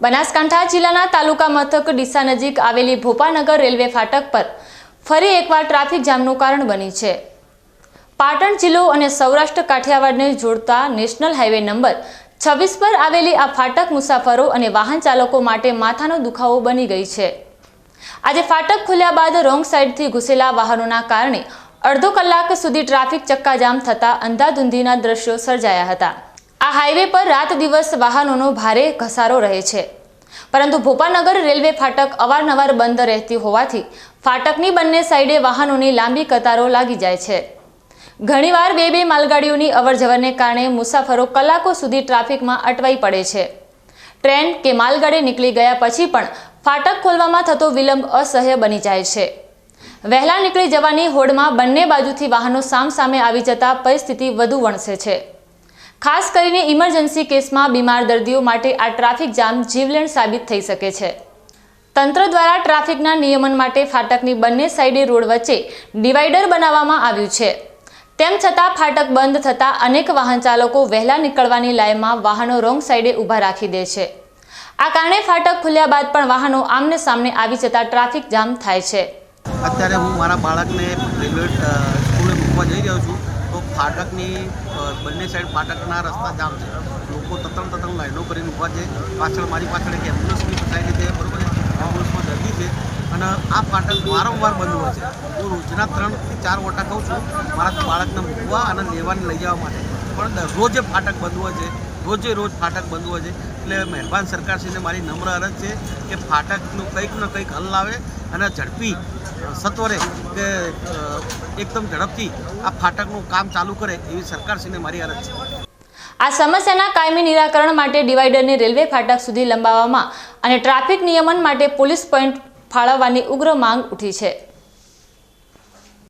બનાસકાંઠા જિલ્લાના તાલુકા મથક ડીસા નજીક આવેલી ભોપાનગર રેલવે ફાટક પર ફરી એકવાર ટ્રાફિક જામનું કારણ બની છે. પાટણ જિલ્લો અને સૌરાષ્ટ્ર કાઠિયાવાડને જોડતા નેશનલ હાઈવે નંબર છવ્વીસ પર આવેલી આ ફાટક મુસાફરો અને વાહન ચાલકો માટે માથાનો દુખાવો બની ગઈ છે. આજે ફાટક ખુલ્યા બાદ રોંગ સાઈડથી ઘૂસેલા વાહનોના કારણે અડધો કલાક સુધી ટ્રાફિક ચક્કાજામ થતાં અંધાધૂંધીના દ્રશ્યો સર્જાયા હતા. આ હાઈવે પર રાત દિવસ વાહનોનો ભારે ઘસારો રહે છે. પરંતુ ભોપાનગર રેલવે ફાટક અવારનવાર બંધ રહેતી હોવાથી ફાટકની બંને સાઈડે વાહનોની લાંબી કતારો લાગી જાય છે. ઘણીવાર બે બે માલગાડીઓની અવરજવરને કારણે મુસાફરો કલાકો સુધી ટ્રાફિકમાં અટવાઈ પડે છે. ટ્રેન કે માલગાડી નીકળી ગયા પછી પણ ફાટક ખોલવામાં થતો વિલંબ અસહ્ય બની જાય છે. વહેલા નીકળી જવાની હોડમાં બંને બાજુથી વાહનો સામસામે આવી જતા પરિસ્થિતિ વધુ વણસે છે. ખાસ કરીને ઇમરજન્સી કેસમાં બીમાર દર્દીઓ માટે આ ટ્રાફિક જામ જીવલેણ સાબિત થઈ શકે છે. તંત્ર દ્વારા ટ્રાફિકના નિયમન માટે ફાટકની બંને સાઈડે રોડ વચ્ચે ડિવાઈડર બનાવવામાં આવ્યું છે. તેમ છતાં ફાટક બંધ થતાં અનેક વાહન ચાલકો વહેલા નીકળવાની લાઈનમાં વાહનો રોંગ સાઈડે ઊભા રાખી દે છે. આ કારણે ફાટક ખુલ્યા બાદ પણ વાહનો આમને સામને આવી જતા ટ્રાફિક જામ થાય છે. અત્યારે હું મારા બાળકને રેલવે સ્કૂલે મૂકવા જઈ રહ્યો છું. ફાટકની બંને સાઈડ ફાટકના રસ્તા જામ છે. લોકો તતણ તતણ લાઈનો કરીને ઊભા છે. પાછળ મારી પાછળ એક એમ્બ્યુલન્સની ફસાયેલી છે બરોબર એમ્બ્યુલન્સમાં દર્દી છે. અને આ ફાટક વારંવાર બંધ હોય છે. હું રોજના ત્રણથી ચાર વોટા કહું છું મારા બાળકને મૂકવા અને લેવાને લઈ જવા માટે. પણ દરરોજે ફાટક બંધ હોય છે. રોજે રોજ ફાટક બંધ હોય છે. એટલે મહેરબાન સરકારશ્રીને મારી નમ્ર અરજ છે કે ફાટકનું કંઈક ને કંઈક હલ લાવે અને ઝડપી સત્વરે કે એકદમ ઝડપથી આ ફાટકનું કામ ચાલુ કરે એવી સરકારશ્રીને મારી અરજ છે. આ સમસ્યાના કાયમી નિરાકરણ માટે ડિવાઈડરને રેલવે ફાટક સુધી લંબાવવામાં અને ટ્રાફિક નિયમન માટે પોલીસ પોઈન્ટ ફાળવવાની ઉગ્ર માંગ ઉઠી છે.